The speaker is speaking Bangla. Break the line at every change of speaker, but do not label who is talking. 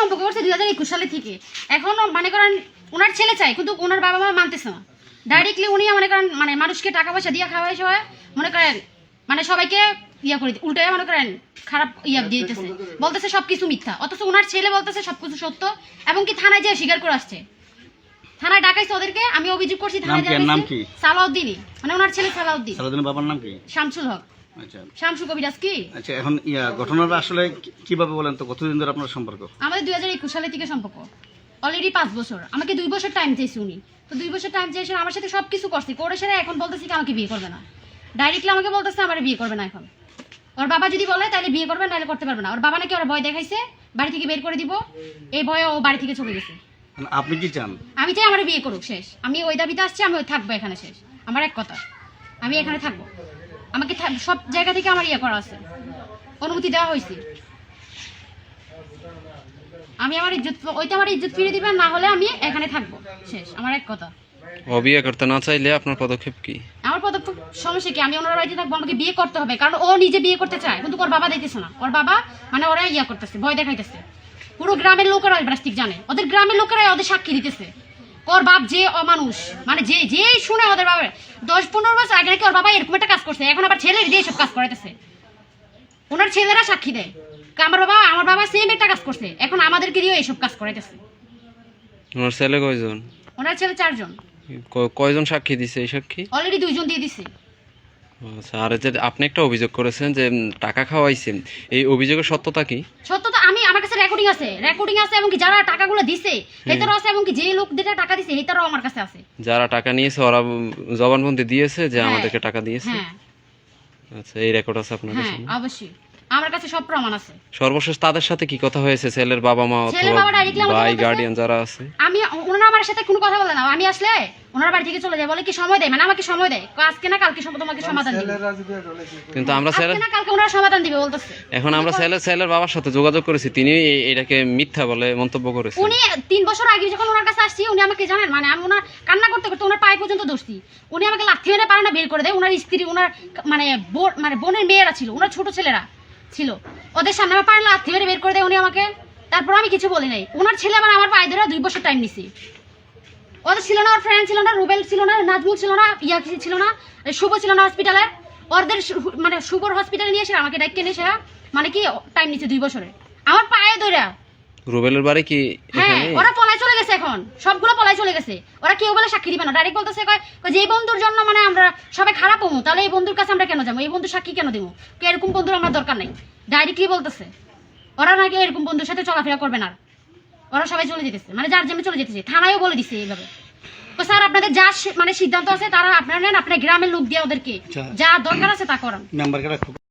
সম্পর্ক করছে দুই হাজার একুশ সালে থেকে। এখন মনে করেন ওনার ছেলে চাই কিন্তু ওনার বাবা মা মানতেছে না। ডাইরেক্টলি উনি মনে করেন মানে মানুষকে টাকা পয়সা দিয়ে খাওয়াই সবাই মনে করেন মানে সবাইকে ইয়া করে দি- উল্টে মনে করেন খারাপ ইয়া দিয়ে দিতেছে। বলতেছে সবকিছু মিথ্যা। অথচ ওনার ছেলে বলতেছে সবকিছু সত্য এবং কি থানায় যে স্বীকার করে আসছে। থানায় ডাকাইছে ওদেরকে আমি অভিযোগ করছি থানায়? সালাউদ্দিনই। মানে ওনার ছেলে সালাউদ্দিন।
সালাদিনের বাবার নাম কি?
শামসুল হক। শামসু কবিরাজ কি?
আচ্ছা এখন ইয়া ঘটনাটা আসলে কীভাবে বলেন তো? কতদিন ধরে আপনার সম্পর্ক?
আমাদের দুই হাজার একুশ সালে থেকে সম্পর্ক। অলরেডি পাঁচ বছর। আমাকে দুই বছর টাইম চেয়েছে উনি। তো দুই বছর টাইম চেয়েছে আমার সাথে সব কিছু করছে। করে সেরে এখন বলতেছে কি আমাকে বিয়ে করবে না। ডাইরেক্টলি আমাকে বলতেছে আমার বিয়ে করবে না এখন। ওর বাবা যদি বলে তাহলে বিয়ে করবে নাহলে করতে পারবে না। ওর বাবা নাকি ওর ভয় দেখাইছে বাড়ি থেকে বের করে দিব। এই ভয়ে ও বাড়ি থেকে চলে গেছে।
আপনি কি চান?
আমি চাই আমার বিয়ে করুক শেষ। আমি ওই দাবিতে আসছি আমি থাকব এখানে শেষ। আমার এক কথা। আমি এখানে থাকব। আমাকে সব জায়গা থেকে আমার ইয়ে করা আছে। অনুমতি দেওয়া হয়েছে। আমি আমার ইজ্জত ওইটা আমার ইজ্জত ফিরে দিবেন না হলে আমি এখানে থাকব। শেষ আমার এক কথা।
করতে না চাইলে আপনার পদক্ষেপ কি?
আমার পদক্ষেপ সমস্যা কি? আমি ওনার বাড়িতে থাকব আমাকে বিয়ে করতে হবে। কারণ ও নিজে বিয়ে করতে চায় কিন্তু ওর বাবা দেখতেছে না। ওর বাবা মানে ওরা ইয়া করতেছে ভয় দেখাইতেছে। পুরো গ্রামের লোকেরা জানে। ওদের গ্রামের লোকেরাই ওদের সাক্ষী দিতেছে। ওর বাপ যে অমানুষ মানে যে যেই শুনে ওদের বাবা দশ পনেরো বছর আগে নাকি ওর বাবা এরকম একটা কাজ করছে এখন আবার ছেলে দিয়ে সব কাজ করাইতেছে। ওনার ছেলেরা সাক্ষী দেয়। আমার বাবা আমার বাবা সেম একটা কাজ করছে এখন আমাদেরকে দিয়ে এইসব কাজ করাইতেছে।
ওনার ছেলে কয়জন?
ওনার ছেলে চারজন।
কয়জন সাক্ষী দিছে এই সাক্ষী?
অলরেডি দুইজন দিয়ে দিছে।
আচ্ছা আর যে আপনি একটা অভিযোগ করেছেন যে টাকা খাওয়াইছেন এই অভিযোগের সত্যতা কি?
সত্য রেকর্ডিং আছে রেকর্ডিং আছে এবং কি যারা টাকাগুলো দিছে হেতারও আছে এবং কি যে লোক যেটা টাকা দিছে হেতারও আমার কাছে আছে।
যারা টাকা নিয়েছে ওরা জবানবন্দি দিয়েছে যে
হ্যাঁ।
আমাদেরকে টাকা দিয়েছে?
হ্যাঁ।
আচ্ছা এই রেকর্ড আছে আপনার
হ্যাঁ অবশ্যই। আমার কাছে সব প্রমাণ আছে।
সর্বশেষ তাদের সাথে কি কথা হয়েছে? ছেলের বাবা মা অথবা ভাই গার্ডিয়ান যারা আছে?
আমি আমার সাথে কোনো কথা বলে না। আমি আসলে ওনার বাড়ি থেকে চলে যায় বলে কি সময় দেয়? মানে আমাকে সময় দেয়। আজকে না কালকে সব তোমাকে সমাধান দিবে।
কিন্তু আমরা ছেলে
না কালকে ওনারা সমাধান দিবে বলতেছে।
এখন আমরা ছেলে ছেলের বাবার সাথে যোগাযোগ করেছি। তিনি এটাকে মিথ্যা বলে মন্তব্য করেছেন।
উনি তিন বছর আগে যখন ওনার কাছে আসছি উনি আমাকে জানেন মানে আমি ওনার কান্না করতে করতে ওনার পায়ে পর্যন্ত দোষছি উনি আমাকে লাথি মেরে পারে না বের করে দেয়। ওনার স্ত্রী ওনার মানে বোন মানে বোনের মেয়েরা ছিল ওনার ছোট ছেলেরা ছিল। ওদের সামনে আমার পারে লাথি মেরে বের করে দেয় উনি আমাকে। তারপর আমি কিছু বলি নাই। ওনার ছেলে আবার আমার পায়ে ধরে দুই বছর টাইম নিছি। ওদের ছিল না ওর ফ্রেন্ড ছিল না রুবেল ছিল না নাজমুল ছিল না ইয়া কিছু ছিল না শুভ ছিল না হসপিটালে ওদের মানে শুভর হসপিটালে নিয়ে এসে আমাকে ডাইকে নিয়ে এসে মানে কি টাইম নিচ্ছে দুই বছরে। আমার পায়ে ধরে
রুবেলের বাড়ি কি
হ্যাঁ
এখানে?
ওরা পলায় চলে গেছে এখন। সবগুলো পলাই চলে গেছে। ওরা কেউ বলে সাক্ষী দিবে না। ডাইরেক্ট বলতেছে কয় যে এই বন্ধুর জন্য মানে আমরা সবাই খারাপ হব তাহলে এই বন্ধুর কাছে আমরা কেন যাব? এই বন্ধু সাক্ষী কেন দেবো? কে এরকম বন্ধুর আমার দরকার নেই। ডাইরেক্টলি বলতেছে। ওরা নাকি এরকম বন্ধুর সাথে চলাফেরা করবে না। ওরা সবাই চলে যেতেছে। মানে যার জন্য চলে যেতেছে। থানায়ও বলে দিছে এইভাবে। তো স্যার আপনাদের যা মানে সিদ্ধান্ত আছে তারা আপনারা নেন আপনার গ্রামের লোক দিয়ে ওদেরকে। যা দরকার আছে তা করান।